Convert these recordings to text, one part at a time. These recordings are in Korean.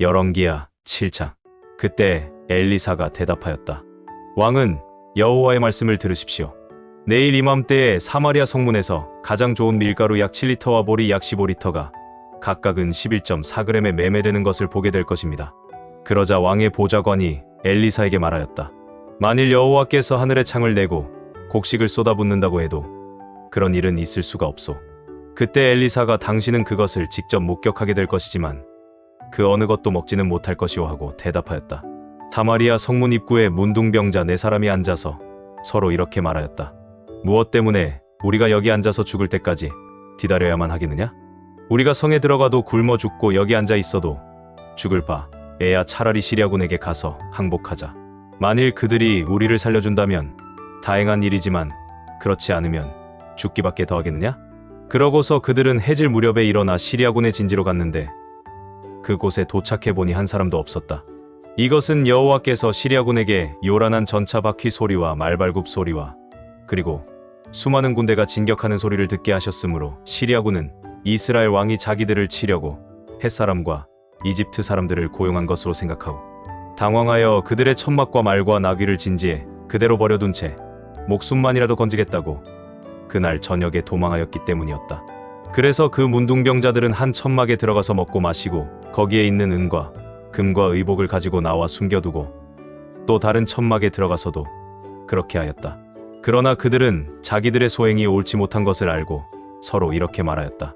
열왕기야 7장. 그때 엘리사가 대답하였다. 왕은 여호와의 말씀을 들으십시오. 내일 이맘때에 사마리아 성문에서 가장 좋은 밀가루 약 7리터와 보리 약 15리터가 각각은 11.4g에 매매되는 것을 보게 될 것입니다. 그러자 왕의 보좌관이 엘리사에게 말하였다. 만일 여호와께서 하늘의 창을 내고 곡식을 쏟아붓는다고 해도 그런 일은 있을 수가 없소. 그때 엘리사가 당신은 그것을 직접 목격하게 될 것이지만 그 어느 것도 먹지는 못할 것이오 하고 대답하였다. 사마리아 성문 입구에 문둥병자 네 사람이 앉아서 서로 이렇게 말하였다. 무엇 때문에 우리가 여기 앉아서 죽을 때까지 기다려야만 하겠느냐? 우리가 성에 들어가도 굶어 죽고 여기 앉아 있어도 죽을 바 애야 차라리 시리아군에게 가서 항복하자. 만일 그들이 우리를 살려준다면 다행한 일이지만 그렇지 않으면 죽기밖에 더 하겠느냐? 그러고서 그들은 해질 무렵에 일어나 시리아군의 진지로 갔는데 그곳에 도착해 보니 한 사람도 없었다. 이것은 여호와께서 시리아군에게 요란한 전차 바퀴 소리와 말발굽 소리와 그리고 수많은 군대가 진격하는 소리를 듣게 하셨으므로 시리아군은 이스라엘 왕이 자기들을 치려고 햇사람과 이집트 사람들을 고용한 것으로 생각하고 당황하여 그들의 천막과 말과 나귀를 진지해 그대로 버려둔 채 목숨만이라도 건지겠다고 그날 저녁에 도망하였기 때문이었다. 그래서 그 문둥병자들은 한 천막에 들어가서 먹고 마시고 거기에 있는 은과 금과 의복을 가지고 나와 숨겨두고 또 다른 천막에 들어가서도 그렇게 하였다. 그러나 그들은 자기들의 소행이 옳지 못한 것을 알고 서로 이렇게 말하였다.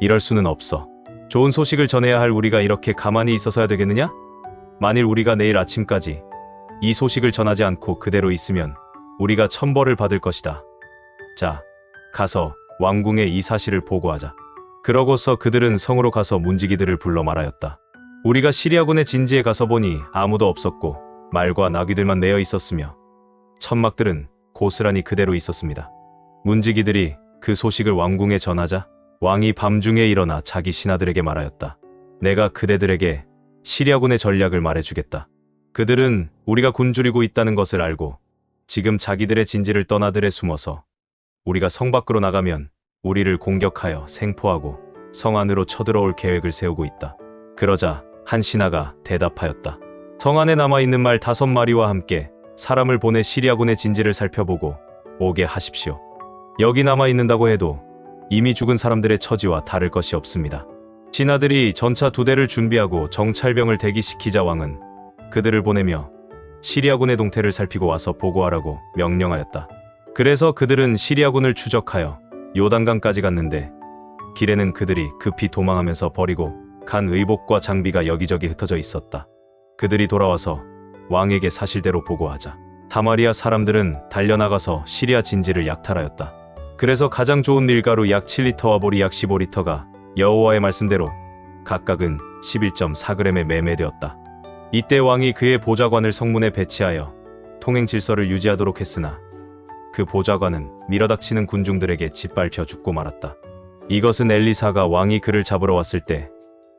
이럴 수는 없어. 좋은 소식을 전해야 할 우리가 이렇게 가만히 있어서야 되겠느냐? 만일 우리가 내일 아침까지 이 소식을 전하지 않고 그대로 있으면 우리가 천벌을 받을 것이다. 자, 가서 왕궁에 이 사실을 보고하자. 그러고서 그들은 성으로 가서 문지기들을 불러 말하였다. 우리가 시리아군의 진지에 가서 보니 아무도 없었고 말과 나귀들만 내어 있었으며 천막들은 고스란히 그대로 있었습니다. 문지기들이 그 소식을 왕궁에 전하자 왕이 밤중에 일어나 자기 신하들에게 말하였다. 내가 그대들에게 시리아군의 전략을 말해주겠다. 그들은 우리가 굶주리고 있다는 것을 알고 지금 자기들의 진지를 떠나들에 숨어서 우리가 성 밖으로 나가면 우리를 공격하여 생포하고 성 안으로 쳐들어올 계획을 세우고 있다. 그러자 한 신하가 대답하였다. 성 안에 남아있는 말 다섯 마리와 함께 사람을 보내 시리아군의 진지를 살펴보고 오게 하십시오. 여기 남아있는다고 해도 이미 죽은 사람들의 처지와 다를 것이 없습니다. 신하들이 전차 두 대를 준비하고 정찰병을 대기시키자 왕은 그들을 보내며 시리아군의 동태를 살피고 와서 보고하라고 명령하였다. 그래서 그들은 시리아군을 추적하여 요단강까지 갔는데 길에는 그들이 급히 도망하면서 버리고 간 의복과 장비가 여기저기 흩어져 있었다. 그들이 돌아와서 왕에게 사실대로 보고하자. 사마리아 사람들은 달려나가서 시리아 진지를 약탈하였다. 그래서 가장 좋은 밀가루 약 7리터와 보리 약 15리터가 여호와의 말씀대로 각각은 11.4g에 매매되었다. 이때 왕이 그의 보좌관을 성문에 배치하여 통행 질서를 유지하도록 했으나 그 보좌관은 밀어닥치는 군중들에게 짓밟혀 죽고 말았다. 이것은 엘리사가 왕이 그를 잡으러 왔을 때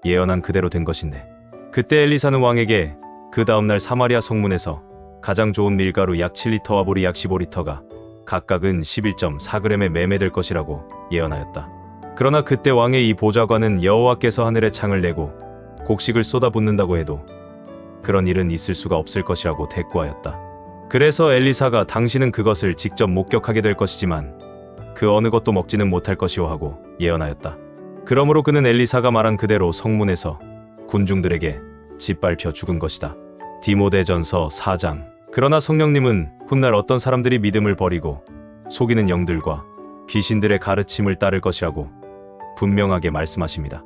예언한 그대로 된 것인데 그때 엘리사는 왕에게 그 다음날 사마리아 성문에서 가장 좋은 밀가루 약 7리터와 보리 약 15리터가 각각은 11.4g에 매매될 것이라고 예언하였다. 그러나 그때 왕의 이 보좌관은 여호와께서 하늘의 창을 내고 곡식을 쏟아붓는다고 해도 그런 일은 있을 수가 없을 것이라고 대꾸하였다. 그래서 엘리사가 당신은 그것을 직접 목격하게 될 것이지만 그 어느 것도 먹지는 못할 것이오 하고 예언하였다. 그러므로 그는 엘리사가 말한 그대로 성문에서 군중들에게 짓밟혀 죽은 것이다. 디모데전서 4장 그러나 성령님은 훗날 어떤 사람들이 믿음을 버리고 속이는 영들과 귀신들의 가르침을 따를 것이라고 분명하게 말씀하십니다.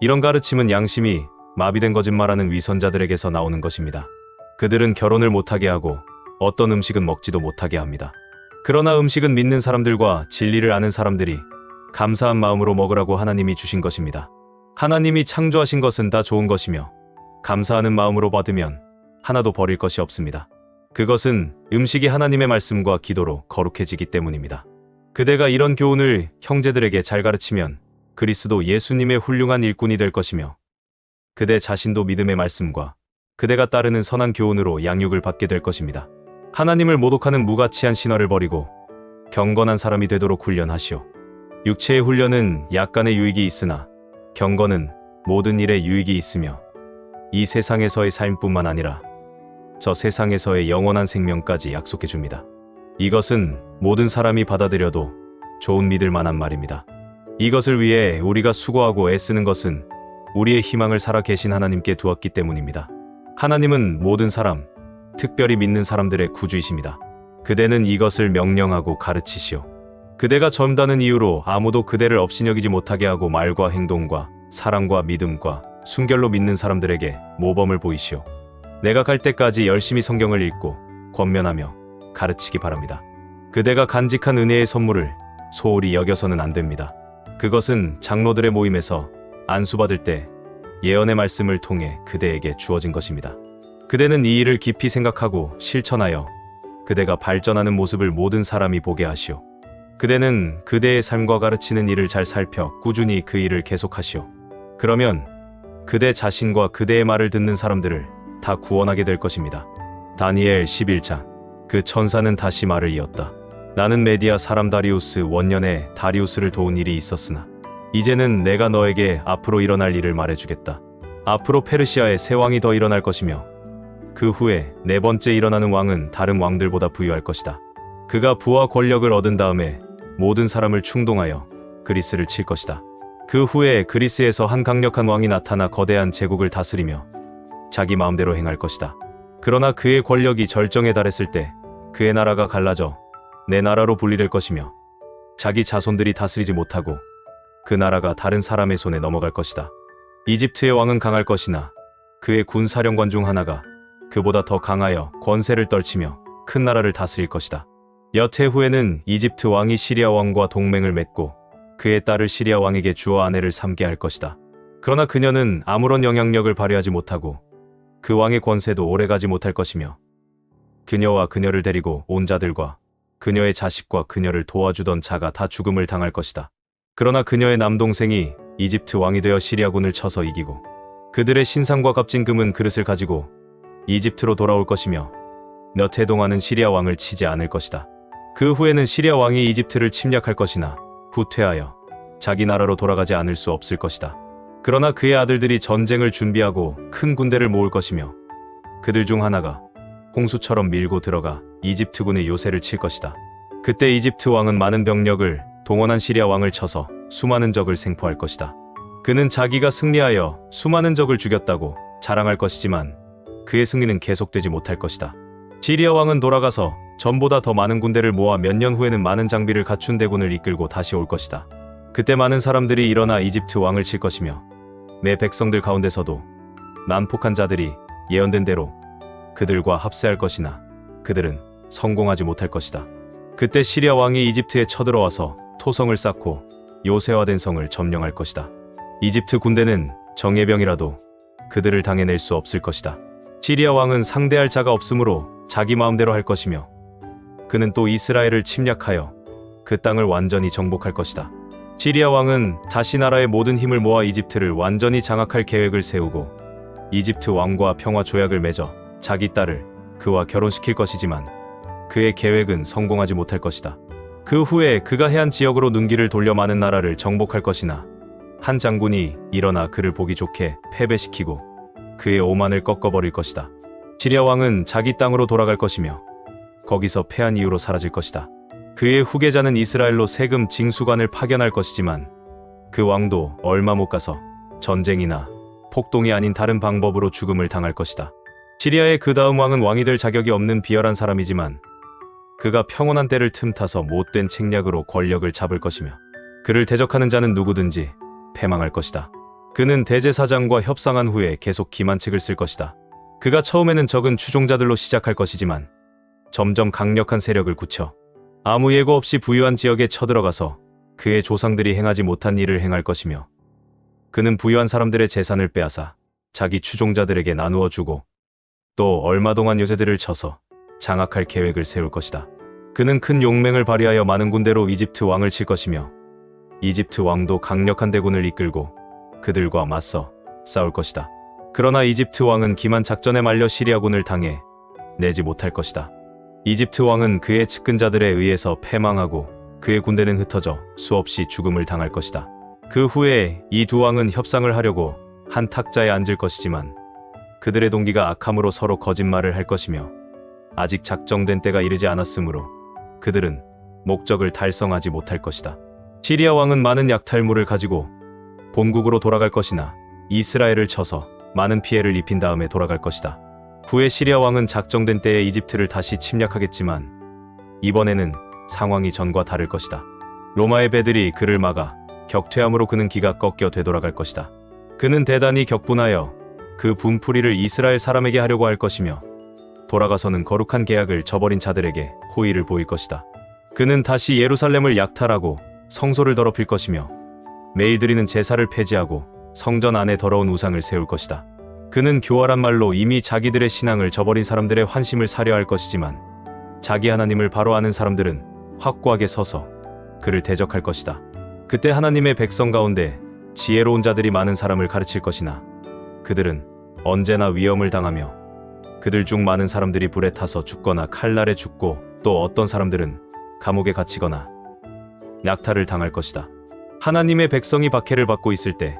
이런 가르침은 양심이 마비된 거짓말하는 위선자들에게서 나오는 것입니다. 그들은 결혼을 못하게 하고 어떤 음식은 먹지도 못하게 합니다. 그러나 음식은 믿는 사람들과 진리를 아는 사람들이 감사한 마음으로 먹으라고 하나님이 주신 것입니다. 하나님이 창조하신 것은 다 좋은 것이며 감사하는 마음으로 받으면 하나도 버릴 것이 없습니다. 그것은 음식이 하나님의 말씀과 기도로 거룩해지기 때문입니다. 그대가 이런 교훈을 형제들에게 잘 가르치면 그리스도 예수님의 훌륭한 일꾼이 될 것이며 그대 자신도 믿음의 말씀과 그대가 따르는 선한 교훈으로 양육을 받게 될 것입니다. 하나님을 모독하는 무가치한 신화를 버리고 경건한 사람이 되도록 훈련하시오. 육체의 훈련은 약간의 유익이 있으나 경건은 모든 일에 유익이 있으며 이 세상에서의 삶뿐만 아니라 저 세상에서의 영원한 생명까지 약속해 줍니다. 이것은 모든 사람이 받아들여도 좋은 믿을 만한 말입니다. 이것을 위해 우리가 수고하고 애쓰는 것은 우리의 희망을 살아 계신 하나님께 두었기 때문입니다. 하나님은 모든 사람, 특별히 믿는 사람들의 구주이십니다. 그대는 이것을 명령하고 가르치시오. 그대가 젊다는 이유로 아무도 그대를 업신여기지 못하게 하고 말과 행동과 사랑과 믿음과 순결로 믿는 사람들에게 모범을 보이시오. 내가 갈 때까지 열심히 성경을 읽고 권면하며 가르치기 바랍니다. 그대가 간직한 은혜의 선물을 소홀히 여겨서는 안 됩니다. 그것은 장로들의 모임에서 안수받을 때 예언의 말씀을 통해 그대에게 주어진 것입니다. 그대는 이 일을 깊이 생각하고 실천하여 그대가 발전하는 모습을 모든 사람이 보게 하시오. 그대는 그대의 삶과 가르치는 일을 잘 살펴 꾸준히 그 일을 계속하시오. 그러면 그대 자신과 그대의 말을 듣는 사람들을 다 구원하게 될 것입니다. 다니엘 11장. 그 천사는 다시 말을 이었다. 나는 메디아 사람 다리우스 원년에 다리우스를 도운 일이 있었으나 이제는 내가 너에게 앞으로 일어날 일을 말해주겠다. 앞으로 페르시아에 새 왕이 더 일어날 것이며 그 후에 네 번째 일어나는 왕은 다른 왕들보다 부유할 것이다. 그가 부와 권력을 얻은 다음에 모든 사람을 충동하여 그리스를 칠 것이다. 그 후에 그리스에서 한 강력한 왕이 나타나 거대한 제국을 다스리며 자기 마음대로 행할 것이다. 그러나 그의 권력이 절정에 달했을 때 그의 나라가 갈라져 내 나라로 분리될 것이며 자기 자손들이 다스리지 못하고 그 나라가 다른 사람의 손에 넘어갈 것이다. 이집트의 왕은 강할 것이나 그의 군 사령관 중 하나가 그보다 더 강하여 권세를 떨치며 큰 나라를 다스릴 것이다. 몇해 후에는 이집트 왕이 시리아 왕과 동맹을 맺고 그의 딸을 시리아 왕에게 주어 아내를 삼게 할 것이다. 그러나 그녀는 아무런 영향력을 발휘하지 못하고 그 왕의 권세도 오래가지 못할 것이며 그녀와 그녀를 데리고 온 자들과 그녀의 자식과 그녀를 도와주던 자가 다 죽음을 당할 것이다. 그러나 그녀의 남동생이 이집트 왕이 되어 시리아군을 쳐서 이기고 그들의 신상과 값진 금은 그릇을 가지고 이집트로 돌아올 것이며 몇 해 동안은 시리아 왕을 치지 않을 것이다. 그 후에는 시리아 왕이 이집트를 침략할 것이나 후퇴하여 자기 나라로 돌아가지 않을 수 없을 것이다. 그러나 그의 아들들이 전쟁을 준비하고 큰 군대를 모을 것이며 그들 중 하나가 홍수처럼 밀고 들어가 이집트군의 요새를 칠 것이다. 그때 이집트 왕은 많은 병력을 동원한 시리아 왕을 쳐서 수많은 적을 생포할 것이다. 그는 자기가 승리하여 수많은 적을 죽였다고 자랑할 것이지만 그의 승리는 계속되지 못할 것이다. 시리아 왕은 돌아가서 전보다 더 많은 군대를 모아 몇 년 후에는 많은 장비를 갖춘 대군을 이끌고 다시 올 것이다. 그때 많은 사람들이 일어나 이집트 왕을 칠 것이며 내 백성들 가운데서도 난폭한 자들이 예언된 대로 그들과 합세할 것이나 그들은 성공하지 못할 것이다. 그때 시리아 왕이 이집트에 쳐들어와서 토성을 쌓고 요새화된 성을 점령할 것이다. 이집트 군대는 정예병이라도 그들을 당해낼 수 없을 것이다. 시리아 왕은 상대할 자가 없으므로 자기 마음대로 할 것이며 그는 또 이스라엘을 침략하여 그 땅을 완전히 정복할 것이다. 시리아 왕은 자시 나라의 모든 힘을 모아 이집트를 완전히 장악할 계획을 세우고 이집트 왕과 평화 조약을 맺어 자기 딸을 그와 결혼시킬 것이지만 그의 계획은 성공하지 못할 것이다. 그 후에 그가 해안 지역으로 눈길을 돌려 많은 나라를 정복할 것이나 한 장군이 일어나 그를 보기 좋게 패배시키고 그의 오만을 꺾어버릴 것이다. 시리아 왕은 자기 땅으로 돌아갈 것이며 거기서 패한 이후로 사라질 것이다. 그의 후계자는 이스라엘로 세금 징수관을 파견할 것이지만 그 왕도 얼마 못 가서 전쟁이나 폭동이 아닌 다른 방법으로 죽음을 당할 것이다. 시리아의 그 다음 왕은 왕이 될 자격이 없는 비열한 사람이지만 그가 평온한 때를 틈타서 못된 책략으로 권력을 잡을 것이며 그를 대적하는 자는 누구든지 패망할 것이다. 그는 대제사장과 협상한 후에 계속 기만책을 쓸 것이다. 그가 처음에는 적은 추종자들로 시작할 것이지만 점점 강력한 세력을 굳혀 아무 예고 없이 부유한 지역에 쳐들어가서 그의 조상들이 행하지 못한 일을 행할 것이며 그는 부유한 사람들의 재산을 빼앗아 자기 추종자들에게 나누어 주고 또 얼마 동안 요새들을 쳐서 장악할 계획을 세울 것이다. 그는 큰 용맹을 발휘하여 많은 군대로 이집트 왕을 칠 것이며 이집트 왕도 강력한 대군을 이끌고 그들과 맞서 싸울 것이다. 그러나 이집트 왕은 기만 작전에 말려 시리아군을 당해 내지 못할 것이다. 이집트 왕은 그의 측근자들에 의해서 패망하고 그의 군대는 흩어져 수없이 죽음을 당할 것이다. 그 후에 이 두 왕은 협상을 하려고 한 탁자에 앉을 것이지만 그들의 동기가 악함으로 서로 거짓말을 할 것이며 아직 작정된 때가 이르지 않았으므로 그들은 목적을 달성하지 못할 것이다. 시리아 왕은 많은 약탈물을 가지고 본국으로 돌아갈 것이나 이스라엘을 쳐서 많은 피해를 입힌 다음에 돌아갈 것이다. 후에 시리아 왕은 작정된 때에 이집트를 다시 침략하겠지만 이번에는 상황이 전과 다를 것이다. 로마의 배들이 그를 막아 격퇴함으로 그는 기가 꺾여 되돌아갈 것이다. 그는 대단히 격분하여 그 분풀이를 이스라엘 사람에게 하려고 할 것이며 돌아가서는 거룩한 계약을 저버린 자들에게 호의를 보일 것이다. 그는 다시 예루살렘을 약탈하고 성소를 더럽힐 것이며 매일 드리는 제사를 폐지하고 성전 안에 더러운 우상을 세울 것이다. 그는 교활한 말로 이미 자기들의 신앙을 저버린 사람들의 환심을 사려 할 것이지만 자기 하나님을 바로 아는 사람들은 확고하게 서서 그를 대적할 것이다. 그때 하나님의 백성 가운데 지혜로운 자들이 많은 사람을 가르칠 것이나 그들은 언제나 위험을 당하며 그들 중 많은 사람들이 불에 타서 죽거나 칼날에 죽고 또 어떤 사람들은 감옥에 갇히거나 낙타를 당할 것이다. 하나님의 백성이 박해를 받고 있을 때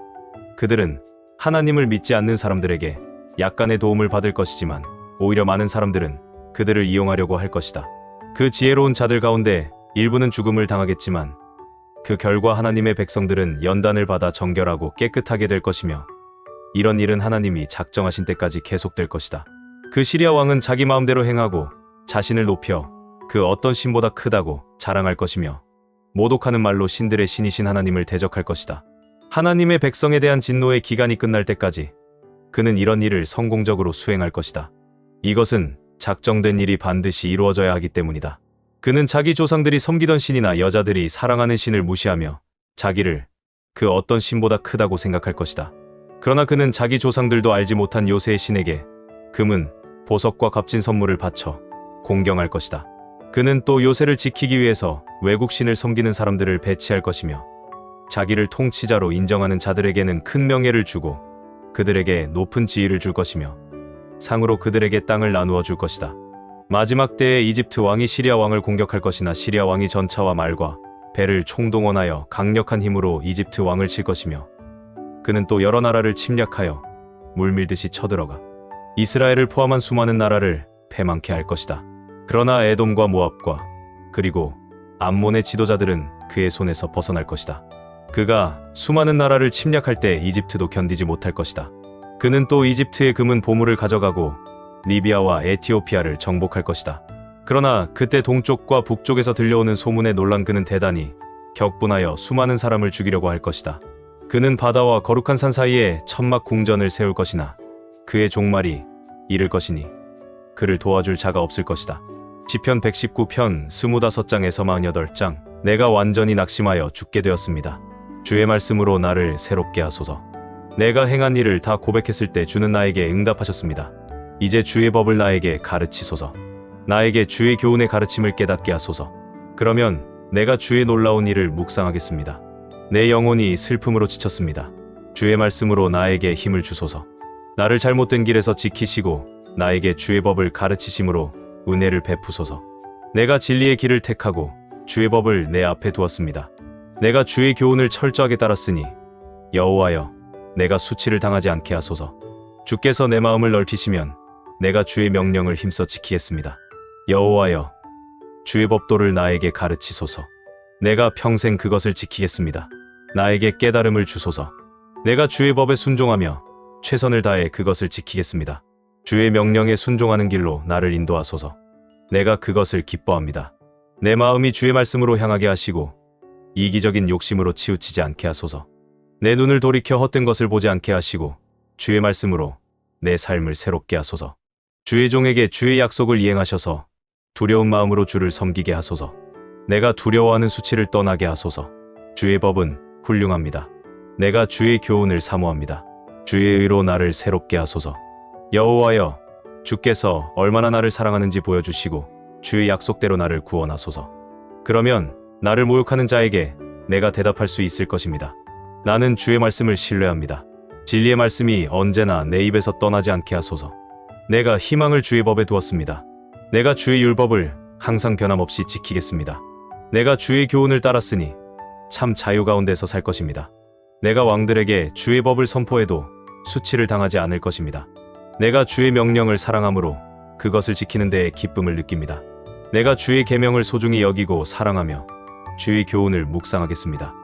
그들은 하나님을 믿지 않는 사람들에게 약간의 도움을 받을 것이지만 오히려 많은 사람들은 그들을 이용하려고 할 것이다. 그 지혜로운 자들 가운데 일부는 죽음을 당하겠지만 그 결과 하나님의 백성들은 연단을 받아 정결하고 깨끗하게 될 것이며 이런 일은 하나님이 작정하신 때까지 계속될 것이다. 그 시리아 왕은 자기 마음대로 행하고 자신을 높여 그 어떤 신보다 크다고 자랑할 것이며 모독하는 말로 신들의 신이신 하나님을 대적할 것이다. 하나님의 백성에 대한 진노의 기간이 끝날 때까지 그는 이런 일을 성공적으로 수행할 것이다. 이것은 작정된 일이 반드시 이루어져야 하기 때문이다. 그는 자기 조상들이 섬기던 신이나 여자들이 사랑하는 신을 무시하며 자기를 그 어떤 신보다 크다고 생각할 것이다. 그러나 그는 자기 조상들도 알지 못한 요새의 신에게 금은 보석과 값진 선물을 바쳐 공경할 것이다. 그는 또 요새를 지키기 위해서 외국 신을 섬기는 사람들을 배치할 것이며 자기를 통치자로 인정하는 자들에게는 큰 명예를 주고 그들에게 높은 지위를 줄 것이며 상으로 그들에게 땅을 나누어 줄 것이다. 마지막 때에 이집트 왕이 시리아 왕을 공격할 것이나 시리아 왕이 전차와 말과 배를 총동원하여 강력한 힘으로 이집트 왕을 칠 것이며 그는 또 여러 나라를 침략하여 물밀듯이 쳐들어가 이스라엘을 포함한 수많은 나라를 패망케 할 것이다. 그러나 에돔과 모압과 그리고 암몬의 지도자들은 그의 손에서 벗어날 것이다. 그가 수많은 나라를 침략할 때 이집트도 견디지 못할 것이다. 그는 또 이집트의 금은 보물을 가져가고 리비아와 에티오피아를 정복할 것이다. 그러나 그때 동쪽과 북쪽에서 들려오는 소문에 놀란 그는 대단히 격분하여 수많은 사람을 죽이려고 할 것이다. 그는 바다와 거룩한 산 사이에 천막 궁전을 세울 것이나 그의 종말이 이를 것이니 그를 도와줄 자가 없을 것이다. 시편 119편 25장에서 48장 내가 완전히 낙심하여 죽게 되었습니다. 주의 말씀으로 나를 새롭게 하소서. 내가 행한 일을 다 고백했을 때 주는 나에게 응답하셨습니다. 이제 주의 법을 나에게 가르치소서. 나에게 주의 교훈의 가르침을 깨닫게 하소서. 그러면 내가 주의 놀라운 일을 묵상하겠습니다. 내 영혼이 슬픔으로 지쳤습니다. 주의 말씀으로 나에게 힘을 주소서. 나를 잘못된 길에서 지키시고 나에게 주의 법을 가르치심으로 은혜를 베푸소서. 내가 진리의 길을 택하고 주의 법을 내 앞에 두었습니다. 내가 주의 교훈을 철저하게 따랐으니 여호와여 내가 수치를 당하지 않게 하소서. 주께서 내 마음을 넓히시면 내가 주의 명령을 힘써 지키겠습니다. 여호와여 주의 법도를 나에게 가르치소서. 내가 평생 그것을 지키겠습니다. 나에게 깨달음을 주소서. 내가 주의 법에 순종하며 최선을 다해 그것을 지키겠습니다. 주의 명령에 순종하는 길로 나를 인도하소서. 내가 그것을 기뻐합니다. 내 마음이 주의 말씀으로 향하게 하시고 이기적인 욕심으로 치우치지 않게 하소서. 내 눈을 돌이켜 헛된 것을 보지 않게 하시고 주의 말씀으로 내 삶을 새롭게 하소서. 주의 종에게 주의 약속을 이행하셔서 두려운 마음으로 주를 섬기게 하소서. 내가 두려워하는 수치를 떠나게 하소서. 주의 법은 훌륭합니다. 내가 주의 교훈을 사모합니다. 주의 의로 나를 새롭게 하소서. 여호와여, 주께서 얼마나 나를 사랑하는지 보여주시고 주의 약속대로 나를 구원하소서. 그러면 나를 모욕하는 자에게 내가 대답할 수 있을 것입니다. 나는 주의 말씀을 신뢰합니다. 진리의 말씀이 언제나 내 입에서 떠나지 않게 하소서. 내가 희망을 주의 법에 두었습니다. 내가 주의 율법을 항상 변함없이 지키겠습니다. 내가 주의 교훈을 따랐으니 참 자유 가운데서 살 것입니다. 내가 왕들에게 주의 법을 선포해도 수치를 당하지 않을 것입니다. 내가 주의 명령을 사랑함으로 그것을 지키는 데에 기쁨을 느낍니다. 내가 주의 계명을 소중히 여기고 사랑하며 주의 교훈을 묵상하겠습니다.